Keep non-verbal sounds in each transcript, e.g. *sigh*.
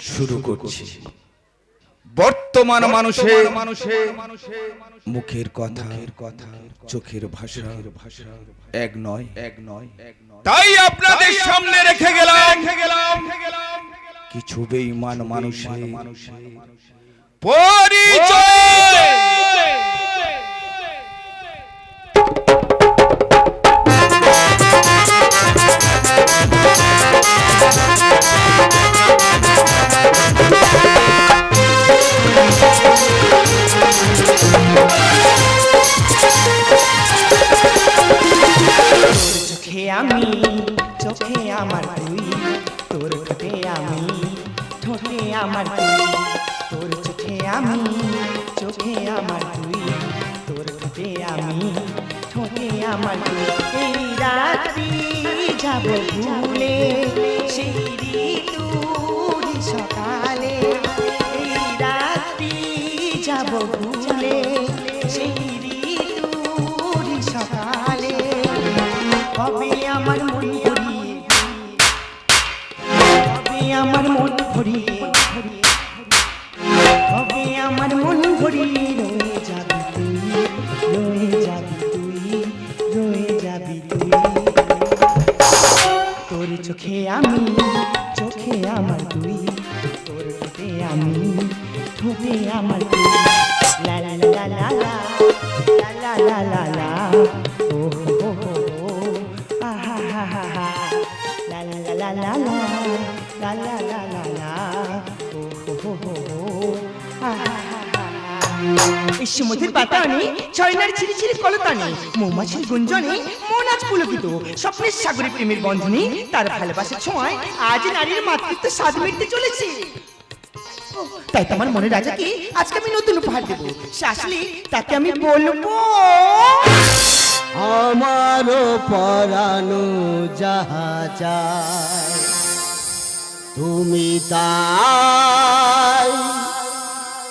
শুরু করছি। বর্তমান মানুষে মানুষে মুখের কথা কথা চোখের ভাষা ভাষা। এক নয়। এক নয় এক নয়। তাই আপনাদের সামনে রেখে গেলাম। কিছু বেঈমান মানুষ পরিচয় আমি, চোখে আমার তুই, তোর ঠোঁটে আমি ঠোঁটে আমার তুই, তোর চোখে আমি, চোখে আমার তুই, তোর আমি। আমার তুই এই রাত্রি যাব ভুলে। সেই ঋতু সকালে। লা লা লা লা লা লা ও হো হো হো আহা হা হা এই সমুদ্রের বাতায়নে ছয়নার ছিরি কলতানে মৌমাছির গুঞ্জনে মন আজ পুলকিত স্বপ্নের সাগরে প্রেমের বন্ধনে তার ভালোবাসার ছোঁয়ায় আজ নারীর মাতৃত্ব স্বাদ মিটতে চলেছে। তাই তো আমার মনে রাজাকে আজকে আমি নতুন উপহার দেবো। সে আসলে তাকে আমি বলব আমারও পরানো যাহা চায় তুমি তাই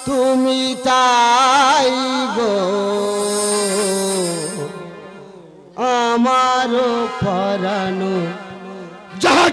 তুমি তাই গো। আমার পরানো যাহা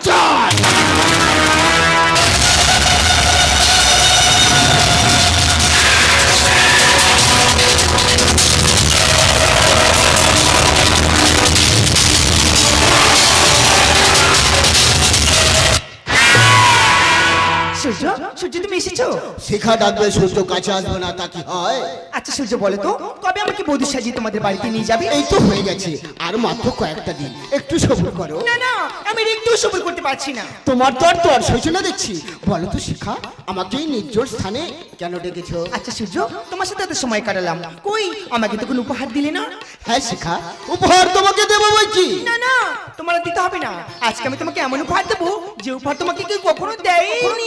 সূর্য তুমি এসেছ? শিখা ডাকবে সূর্য কাছে আসবে না তা কি হয়? আচ্ছা সূর্য বলো তো কবে আমাকে বধূ সাজিয়ে তোমাদের বাড়িতে নিয়ে যাবে? এই তো হয়ে গেছে আর মাত্র কয়েকটা দিন একটু সবুর করো। না না আমি একটু সবর করতে পারছি না। তোমার তো আর তো আর সইছে না দেখছি। বলো তো শিখা আমাকে এই নির্জন স্থানে কেন ডেকেছো? আচ্ছা সূর্য তোমার সাথে এত সময় কাটালাম। কই আমাকে তো কোনো উপহার দিলে না? হ্যাঁ শিখা উপহার তোমাকে দেবো বলছি না না তোমার দিতে হবে না। আজকে আমি তোমাকে এমন উপহার দেবো যে উপহার তোমাকে কেউ কখনো দেয়নি।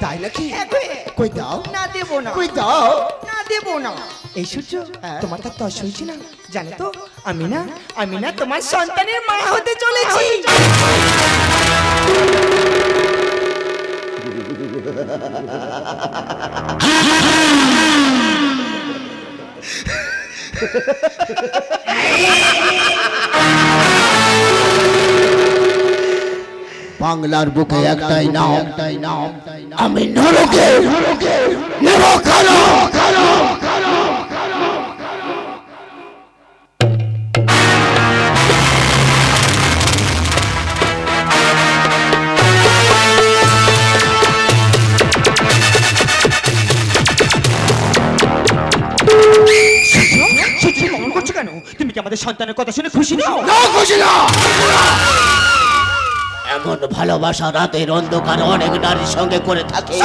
তাই নাকি? হ্যাঁ, কই। দাও? না দেবো না। কই দাও? না দেবো না। এই সূর্য হ্যাঁ। তোমার তার তস হয়েছে না? জানো তো আমি না আমি না তোমার সন্তানের মা হতে চলেছি। *laughs* বাংলার বুকে একটাই নাম। একটাই নাম। আমি নরকে নরকে তুমি করছ কেন? তুমি কি আমাদের সন্তানের কথা শুনে খুশি নও? না খুশি না। এমন ভালোবাসা রাতের অন্ধকার অনেক নারীর সঙ্গে করে থাকে।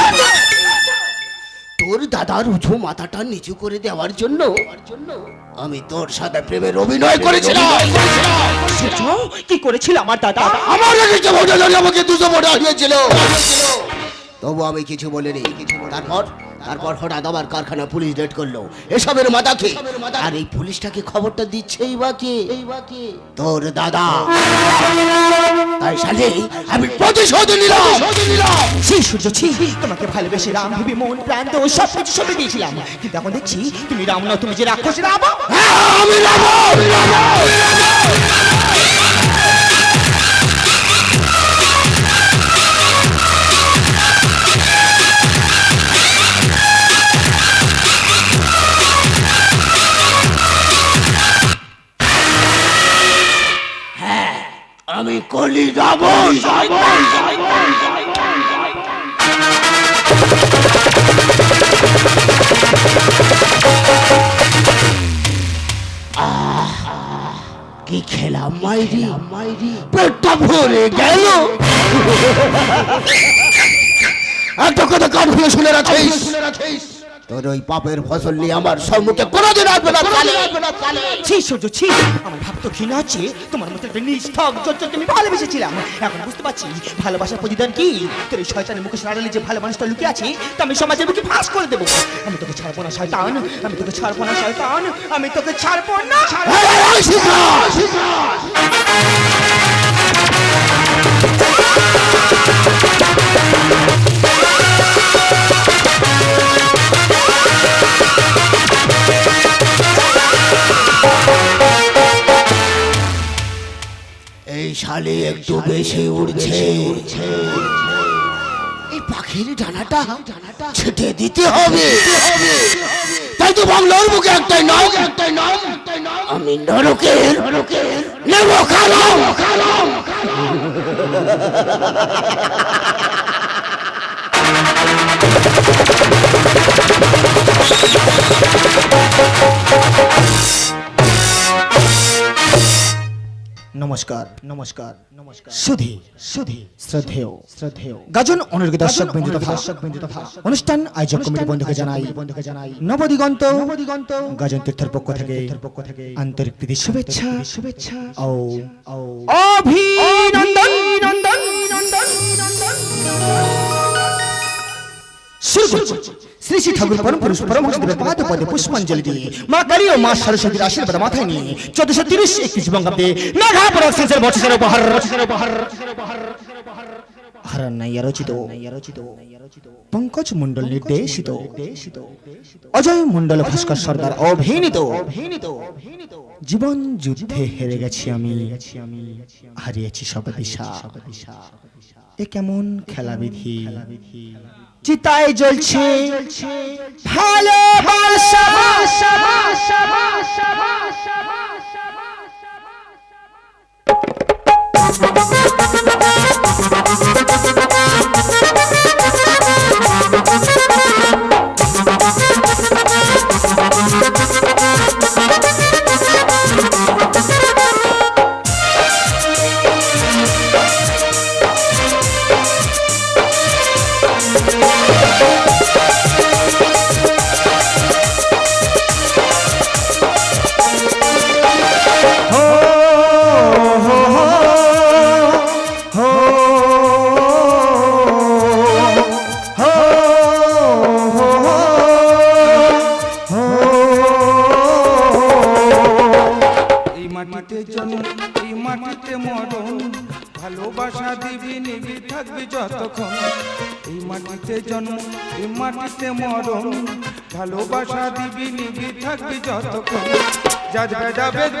তোর দাদার উঁচু মাথাটা নিচু করে দেওয়ার জন্য আমি তোর সাথে প্রেমের অভিনয় করেছিলাম। কি করেছিল আমার দাদা? আমার আমাকে দুশো ভোটে হারিয়েছিল। তবু আমি কিছু বলিনি। তারপর? তারপর হঠাৎ আমার কারখানা পুলিশ রেড করল। এসবের মাথা মাথাকে আর এই পুলিশটাকে খবরটা দিচ্ছেই বা কে? তোর দাদা। তাই সালে আমি প্রতিশোধ নিলাম। সেই সূর্য ছি। তোমাকে ভালোবেসে রাম ভেবে মন প্রাণ তো সব কিছু সবে দিয়েছিলাম। কিন্তু এখন দেখছি তুমি রাম না তুমি যে রাক্ষস রাম হ্যাঁ, আমি রাবণ, আমি। কলি রাবণ কি খেলাম মাইরি? মাইরি? পেটটা ভরে গেল। *laughs* একটা কথা কান খুলে শুনে রাখিস। তোর ওই পাপের ফসল নিয়ে আমার সম্মুখে কোনোদিন আসবে না। ছি সূর্য ছি আমার ভাব তো ঘৃণা হচ্ছে তোমার মতো একটা নিষ্ঠক জজ্জকে আমি ভালোবেসেছিলাম এখন বুঝতে পারছি ভালোবাসার প্রতিদান কি তোর এই শয়তানের মুখে সারালে যে ভালো মানুষটা লুকিয়ে আছে তা আমি সমাজের মুখে ফাঁস করে দেবো আমি তোকে ছাড়বো না শয়তান আমি তোকে ছাড়বো না শয়তান আমি তোকে ছাড়বো না ছাড়বো এই, শালে একটু বেশি উড়ছে। এই পাখির ডানাটা ছেটে দিতে হবে। তাই তো বাংলার বুকে একটাই নাম। একটাই নাম আমি নরকের নরকের নেব খালাম খালাম নমস্কার নমস্কার নমস্কার। সুধি সুধি শ্রদ্ধেয় শ্রদ্ধেয়। গাজন অনুরোগী দর্শক বিন্দু তথা দর্শক বিন্দু তথা অনুষ্ঠান আয়োজক কমিটি বন্ধুকে জানাই বন্ধুকে জানাই। নবদিগন্ত নবদিগন্ত। গাজন তীর্থের পক্ষ থেকে পক্ষ থেকে আন্তরিক প্রীতি শুভেচ্ছা শুভেচ্ছা। ও ও অভিনন্দন নন্দন নন্দন শুরু করছি। শ্রী শ্রী ঠাকুর পরম পুরুষ পরমহংসদেবের পাদ পদে পুষ্পাঞ্জলি দিয়ে মা কালী ও মা সরস্বতীর আশীর্বাদ মাথায় নিয়ে চোদ্দশো তিরিশ একত্রিশ বঙ্গাব্দে উপহার। বছরের উপহার পঙ্কজ মন্ডল নির্দেশিত। অজয় মন্ডল ভাস্কর সর্দার অভিনীত। জীবন যুদ্ধে হেরে গেছি আমি। হারিয়েছি সব দিশা। এ কেমন খেলাবিধি। চিতায় জ্বলছে। ভালোবাসা। এই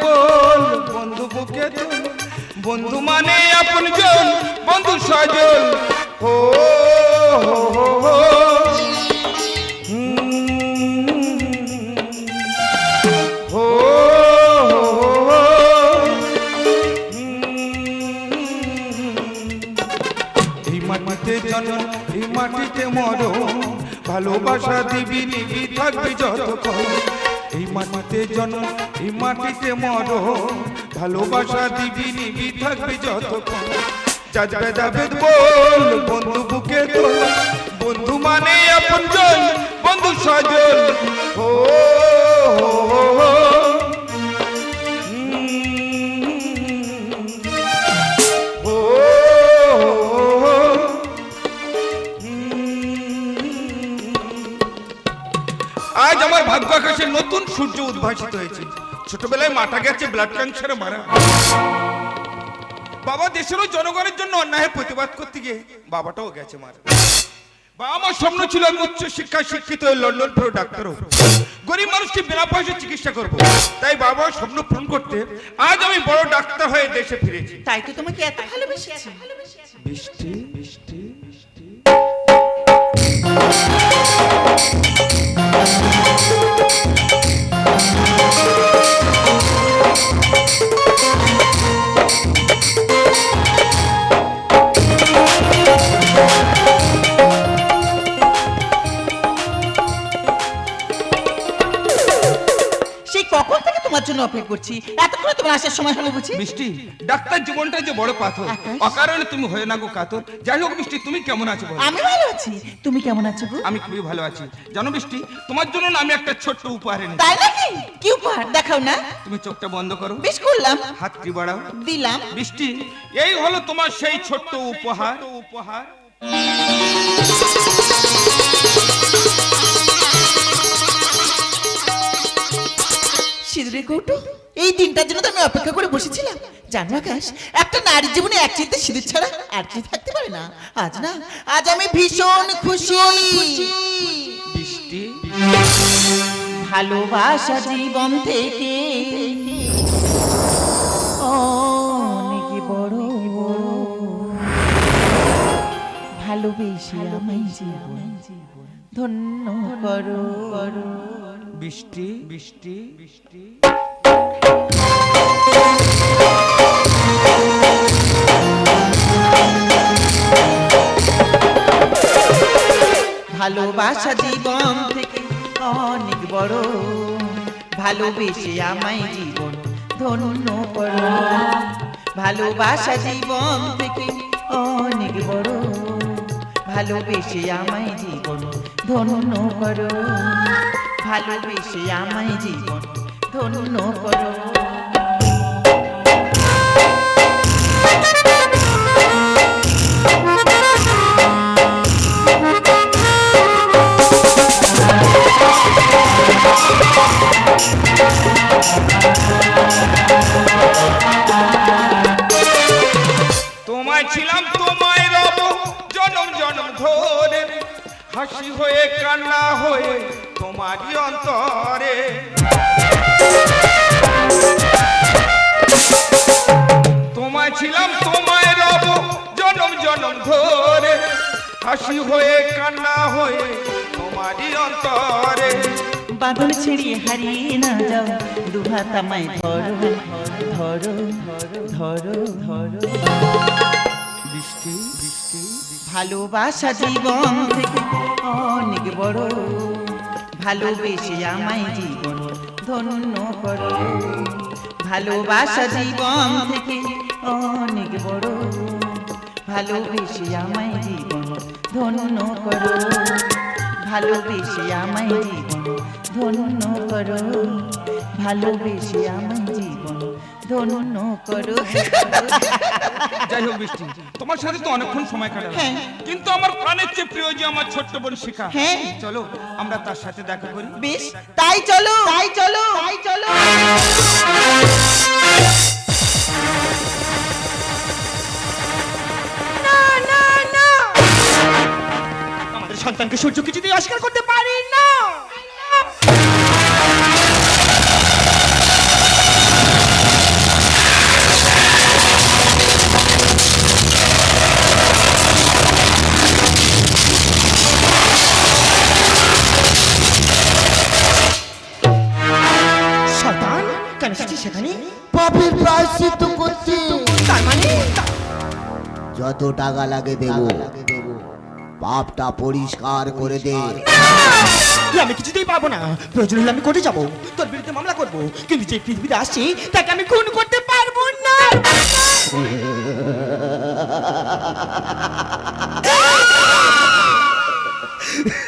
বল বন্ধু বুকে বন্ধু মানে আপন জন বন্ধু সজন হো হো, হো, মাটিতে জন্ম ভালোবাসা দিবি নিবি থাকবি যতক্ষণ। মাটিতে জন্ম, এই মাটিতে মর ভালোবাসা দিবি, নিবি, থাকবি যতক্ষণ। যাবে যাবে বল, বন্ধু বুকে তোল। বন্ধু মানে আপন জন বন্ধু সজল ও। আজ ভাগ্য আকাশে নতুন সূর্য উদ্ভাসিত হয়েছে। ছোটবেলায় মাটা গেছে ব্লাড ক্যান্সারে মারা। বাবা দেশের জনগণের জন্য অন্যায় প্রতিবাদ করতে গিয়ে বাবাটাও গেছে মারা। বা আমার স্বপ্ন ছিল আমি উচ্চ শিক্ষায় শিক্ষিত হয়ে লন্ডন ফেরো ডাক্তার হব। গরিব মানুষকে বিনা পয়সা চিকিৎসা করব। তাই বাবার স্বপ্ন পূরণ করতে আজ আমি বড় ডাক্তার হয়ে দেশে ফিরেছি। তাই তো তোমাকে এত ভালোবেসেছি। বৃষ্টি বৃষ্টি বৃষ্টি। জন্য অপেক্ষা করছি? এতক্ষণ তোমার আসার সময় হলো বুঝি? মিষ্টি ডাক্তার জীবনটা যে বড় পাথর। অকারণে তুমি হয়ে না গো কাতর। যাই হোক মিষ্টি তুমি কেমন আছো বলো? আমি ভালো আছি। তুমি কেমন আছো গো? আমি খুবই ভালো আছি। জানো মিষ্টি তোমার জন্য না আমি একটা ছোট্ট উপহার এনেছি। তাই নাকি? কি উপহার? দেখাও না। তুমি চোখটা বন্ধ করো। বেশ করলাম। হাতটি বাড়াও। দিলাম। বৃষ্টি এই হলো তোমার সেই ছোট্ট উপহার। উপহার। সিঁদুরের কৌটো? এই দিনটার জন্য তো আমি অপেক্ষা করে বসেছিলাম। জানো আকাশ একটা নারীর জীবনে এক চিন্তা সিঁদুর ছাড়া আর কি থাকতে পারে না। আজ না আজ আমি ভীষণ খুশি। বৃষ্টি? ভালোবাসা জীবন থেকে অনেক বড় ভালোবেসে আমায় জীবন ধন্য করো করো। বৃষ্টি বৃষ্টি বৃষ্টি। ভালোবাসা জীবন থেকে অনেক বড়। ভালোবেসে আমায় জীবন ধন্য করো। ভালোবাসা জীবন থেকে অনেক বড়। ভালোবেসে আমায় জীবন ধন্য করো। ভালোবেসে আমায় জীবন ধন্য করো। তোমায় ছিলাম তোমায় রব, জনম জনম ধরে। হাসি হয়ে, কান্না হয়ে তোমারই অন্তরে। তোমায় ছিলাম, তোমায় রব জনম জনম ধরে। হাসি হয়ে, কান্না হয়ে তোমারই অন্তরে। বাদল ছেড়িয়ে হারিয়ে না যাও দুহাত আমায় ধরো ধরো ধরো ধরো। ভালোবাসা জীবন থেকে অনেক বড়। ভালোবেসে আমায় জীবন ধন্য করো। ভালোবাসা জীবন থেকে অনেক বড়। ভালোবেসে আমায় জীবন ধন্য করো। ভালোবেসে আমায় জীবন ধন্য করো। ভালোবেসে আমায় ধন্য করো। যাই হোক বৃষ্টি তোমার সাথে তো অনেকক্ষণ সময় কাটালাম। হ্যাঁ। কিন্তু আমার প্রাণের চেয়ে প্রিয় যে আমার ছোট্ট বোন শিখা। হ্যাঁ। চলো আমরা তার সাথে দেখা করি। বেশ তাই চলো। তাই চলো। তাই চলো। আমাদের সন্তানকে সূর্য কিছুতেই অস্বীকার করতে পারি না। শয়তান সেখানে? পাপের প্রায়শ্চিত্ত করছি। তার মানে? যত টাকা লাগে দেব। পাপটা পরিষ্কার করে দে। আমি কিছুতেই পারব না। প্রয়োজন হলে আমি কোর্টে যাব। তোর বিরুদ্ধে মামলা করব। কিন্তু যে পৃথিবীতে আসছি তাকে আমি খুন করতে পারব না। খুন *laughs*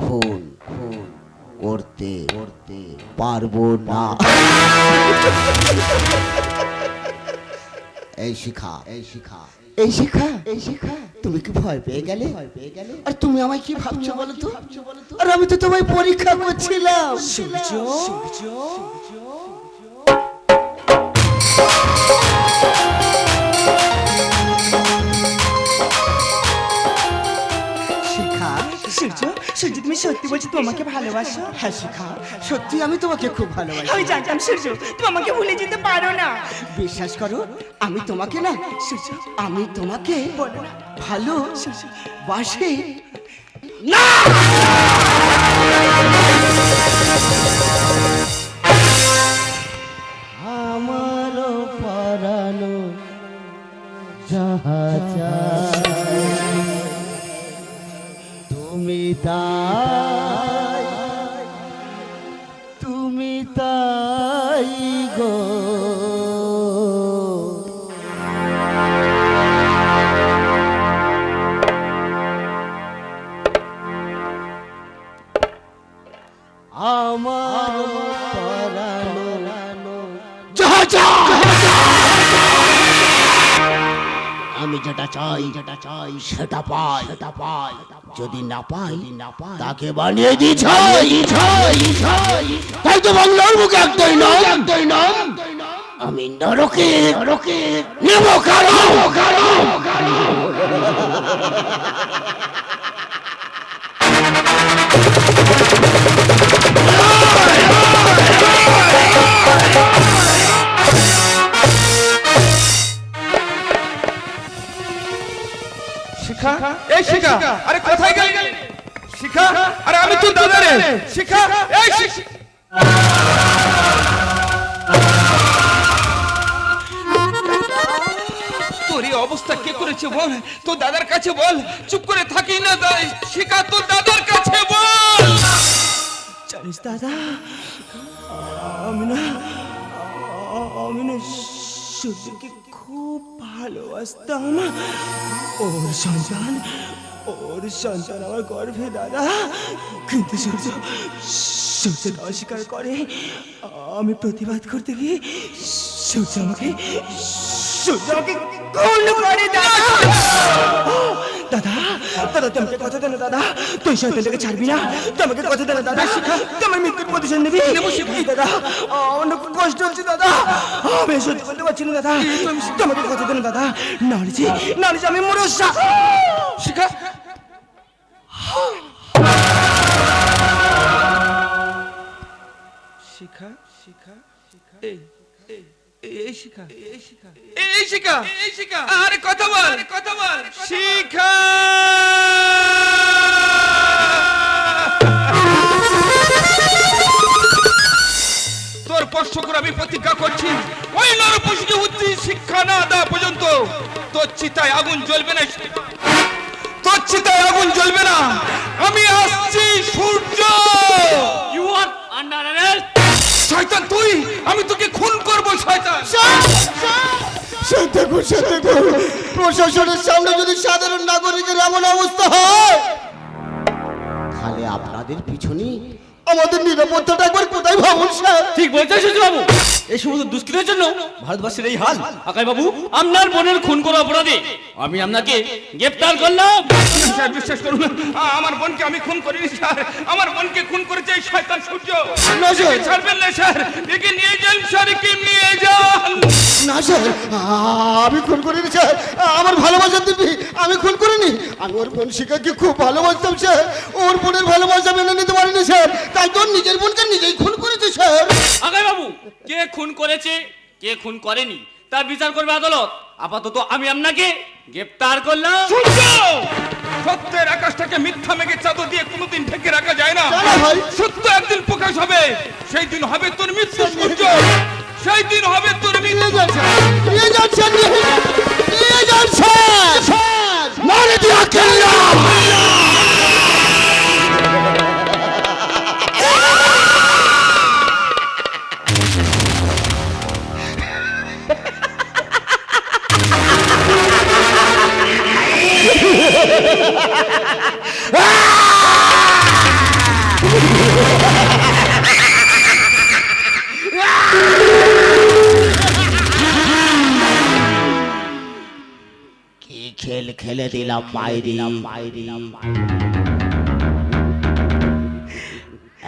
খুন করতে করতে পারব না। এই শিখা এই শিখা। এই শিখা এই শিখা। তুমি কি ভয় পেয়ে গেলে? ভয় পেয়ে গেলে? আর তুমি আমায় কি ভাবছ বলো তো? আর আমি তো তোমায় পরীক্ষা করছিলাম। শিখা সূর্য তুমি সত্যি বলছো তুমি আমাকে ভালোবাসো? হ্যাঁ শিখা। সত্যি আমি তোমাকে খুব ভালোবাসি। আমি জানতাম সূর্য তুমি আমাকে ভুলে যেতে পারো না। বিশ্বাস করো আমি তোমাকে না সূর্য আমি তোমাকে বলো ভালো বাসে। আমারও পরানো যাহা তাই তুমি তাই গো। যেটা চাই যেটা চাই সেটা পাই। সেটা পাই যদি না পাই না পাই তাকে বানিয়ে দি ছাই। ছাই ছাই। তাই তো বাংলার মুখে একটাই নাম। একটাই নাম। আমি নরকে নরকে নেব কারও কারও শিখা? এই শিখা। আরে কোথায় গেলি? শিখা? আরে আমি তো দাদা রে শিখা? এই তোর এই অবস্থা কে করেছে বল? তোর দাদার কাছে বল। চুপ করে থাকি না দাই শিখা তোর দাদার কাছে বল। জানিস দাদা আমি না আমি না খুব ভালোবাসতাম ওর সন্তান ওর সন্তান আমার গর্ভে, দাদা। কিন্তু সূর্য সূর্য অস্বীকার করে। আমি প্রতিবাদ করতে গিয়ে সূর্য আমাকে সূর্য আমাকে করে, দাদা। দাদা দাদা তুই আমাকে কথা দেন দাদা। তুই শয়তানটাকে ছাড়বি না। তুই আমাকে কথা দেন দাদা। তুই আমার মৃত্যুর প্রতিশোধ নিবি। দাদা খুব কষ্ট হচ্ছে দাদা। আমি সত্যি বলতে পারছি না দাদা। তুই আমাকে কথা দেন দাদা। নাহলে যে আমি মরে শিখা শিখা। শিখা শিখা। এই। এই এই শিখা। এই শিখা। এই শিখা এই শিখা আরে কথা বল। আরে কথা বল। শিখা। তোর স্পর্শ করে আমি প্রতিজ্ঞা করছি। ওই নরপশুকে উচ্চ শিক্ষা না দেওয়া পর্যন্ত তোর চিতায় আগুন জ্বলবে না। তোর চিতায় আগুন জ্বলবে না। আমি আসছি সূর্য। You are under arrest. শয়তান তুই আমি তোকে খুন করব শয়তান। গো সত্যি প্রশাসনের সামনে যদি সাধারণ নাগরিকের এমন অবস্থা হয় তাহলে আপনাদের পিছনে আমাদের নিরাপত্তাটা একবার কোথায় ভাবুন স্যার? ঠিক বলছেন সুজু বাবু এই সমস্ত দুষ্কৃতের জন্য ভারতবর্ষের এই হাল। আকাই বাবু আপনার বোনের খুন করা অপরাধে আমি আপনাকে গ্রেফতার করলাম। স্যার বিশ্বাস করুন আমার বোনকে আমি খুন করিনি স্যার। আমার বোনকে খুন করেছে এই শয়তান সূর্য। না, স্যার। ছাড়বেন না স্যার। একে নিয়ে যান স্যার। একে নিয়ে যান। না স্যার। আমি খুন করিনি স্যার। আমার ভালোবাসা দিবি? আমি খুন করিনি। আমি ওর বোন শিকাকে খুব ভালোবাসতাম স্যার। ওর বোনের ভালোবাসা মেনে নিতে পারিনি স্যার। তাই তোর নিজের বোনকে নিজেই খুন করেছে স্যার। আকাই বাবু কে খুন করেছে কে খুন করেনি তার বিচার করবে আদালত। আপাতত আমি আপনাকে গ্রেপ্তার করলাম। সূর্য সত্যের আকাশটাকে মিথ্যা মেঘে চাদর দিয়ে কোনোদিন ঢেকে রাখা যায় না। সত্য একদিন প্রকাশ হবে। সেই দিন হবে তোর মৃত্যু সূর্য। সেই দিন হবে তোর মৃত্যু নিয়ে যাচ্ছে নিয়ে যাচ্ছে স্যার। দিয়া কেল্লা খেল খেলে দিলাম বাইরে বাইরে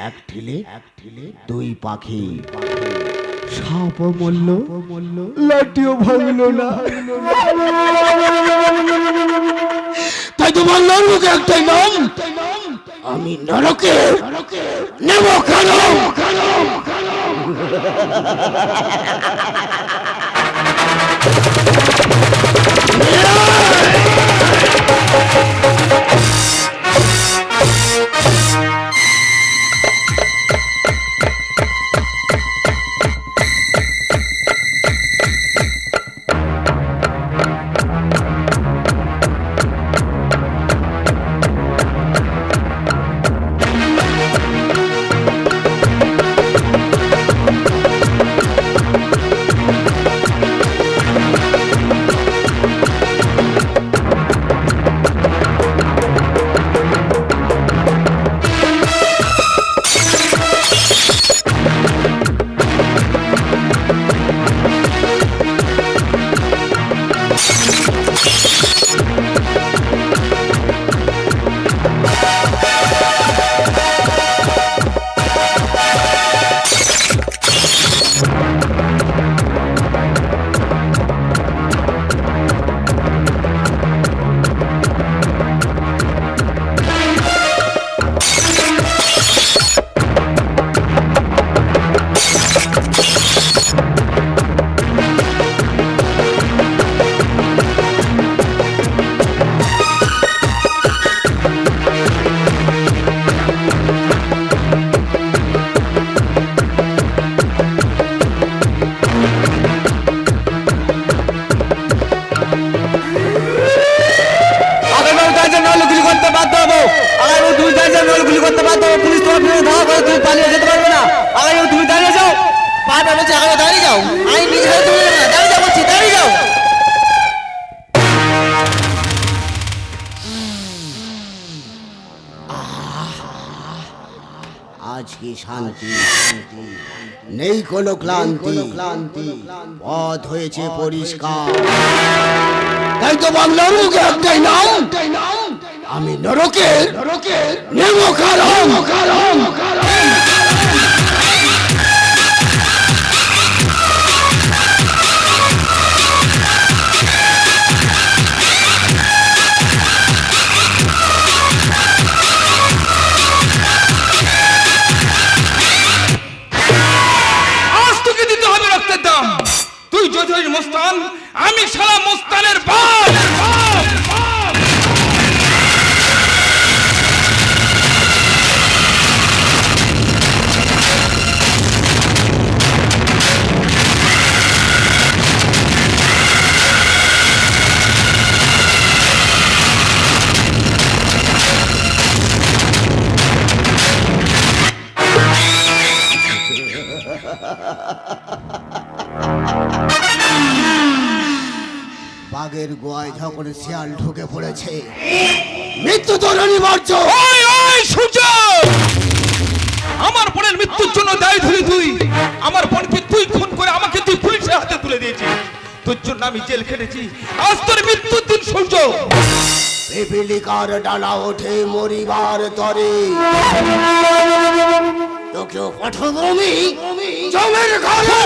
এক ঠেলে এক ঠেলে দুই পাখি। সাপ মল্ল মল্ল লাঠিও ভাঙল না। তাই তো বললাম লোকে একটাই নাম আমি নরকে নেব কেন কেন কেন কোনো ক্লান্তি। ক্লান্তি। পথ হয়েছে পরিষ্কার। তাই তো বাংলার মুখে একটাই নাম। আমি নরকে নরকে নেমো কারণ কারণ অনিবার্য ওই ওই সূর্য! আমার বোনের মৃত্যুর জন্য দায়ী ধরে তুই। আমার বোনকে তুই খুন করে আমাকে তুই পুলিশের হাতে তুলে দিয়েছিস। তোর জন্য আমি জেল খেটেছি। আজ তোর মৃত্যুর দিন সূর্য! পিপিলিকার ডালা ওঠে মরিবার তরে। জমের ঘরে।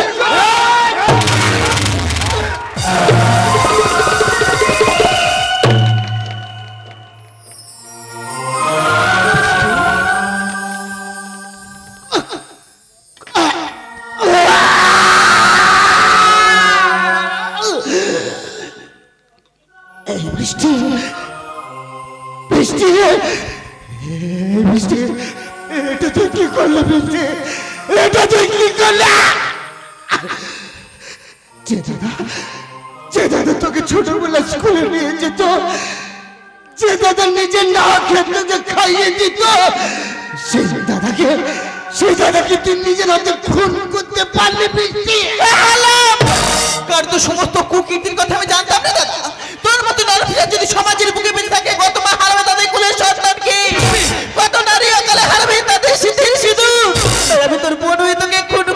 যেত যে দাদা নিজের না খেতে তোকে খাইয়ে দিত, সেই দাদাকে সেই দাদাকে তুই নিজের হাতে খুন করতে পারলি কার তো সমস্ত কুকীর্তির কথা আমি জানতাম না দাদা? তোর মতো নরফিয়া যদি সমাজের বুকে বেঁচে থাকে, কত মা হারাবে তাদের কুলের সন্তানকে কত নারী অকালে হারাবে তাদের তোর বোন হয়ে তোকে খুন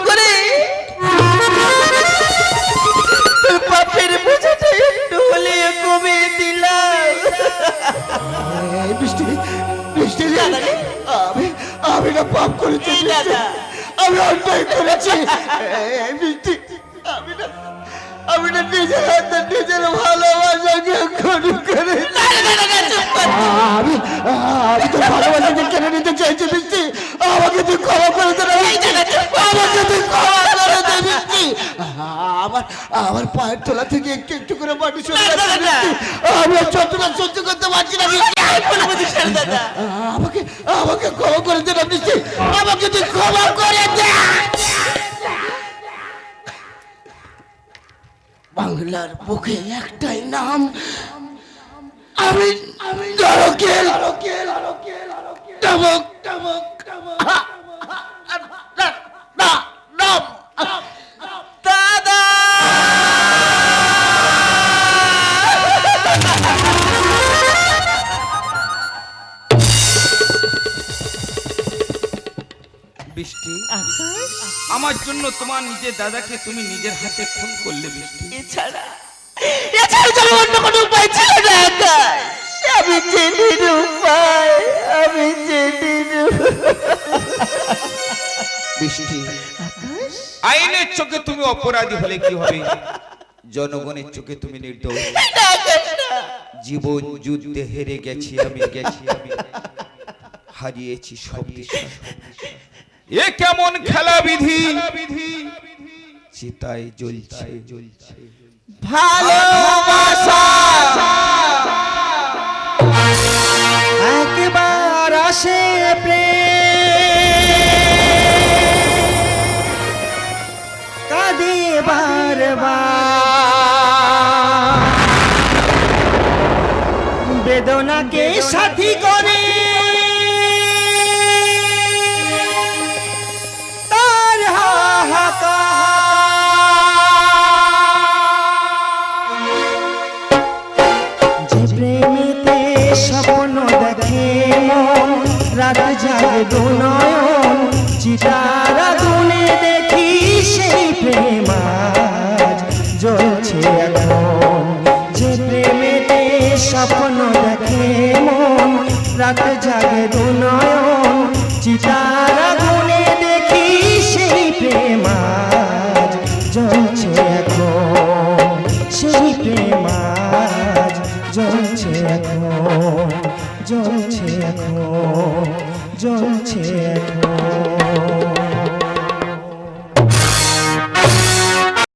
বৃষ্টি বৃষ্টি আমি আমি না পাপ করেছি। আমি অন্যায় করেছি। বৃষ্টি আমি না আমি না নিজের হাতে নিজের ভালোবাসাকে খুন করে। আমি আমি তো ভালোবাসাকে কেড়ে নিতে চাইছি বৃষ্টি। আমাকে তুই ক্ষমা করে দে না, আমাকে তুই ক্ষমা করে দে বৃষ্টি আমার আমার পায়ের তোলা থেকে একটু একটু করে মাটি সরে। আমি যন্ত্রণা সহ্য করতে পারছি না। আমাকে আমাকে ক্ষমা করে দে না বৃষ্টি আমাকে তুই ক্ষমা করে দে। বাংলার বুকে একটাই নাম। আমি আমি নরকের নরকের নরকের নমক নমক না আমার জন্য তোমার নিজের দাদাকে তুমি নিজের হাতে খুন করলে বৃষ্টি। এছাড়া এছাড়া অন্য কোনো উপায় ছিল না আমি জেনির উপায় আমি জেনির বৃষ্টি। আইনের চোখে তুমি অপরাধী হলে কি হবে? জনগণের চোখে তুমি নির্দোষ। জীবন যুদ্ধে হেরে গেছি আমি গেছি আমি। হারিয়েছি সব দিশা। এ কেমন খেলা বিধি? চিতায় জ্বলছে। জ্বলছে ভালোবাসা একবার আসে প্রেম কাঁদে বারবার। বেদনাকে সাথী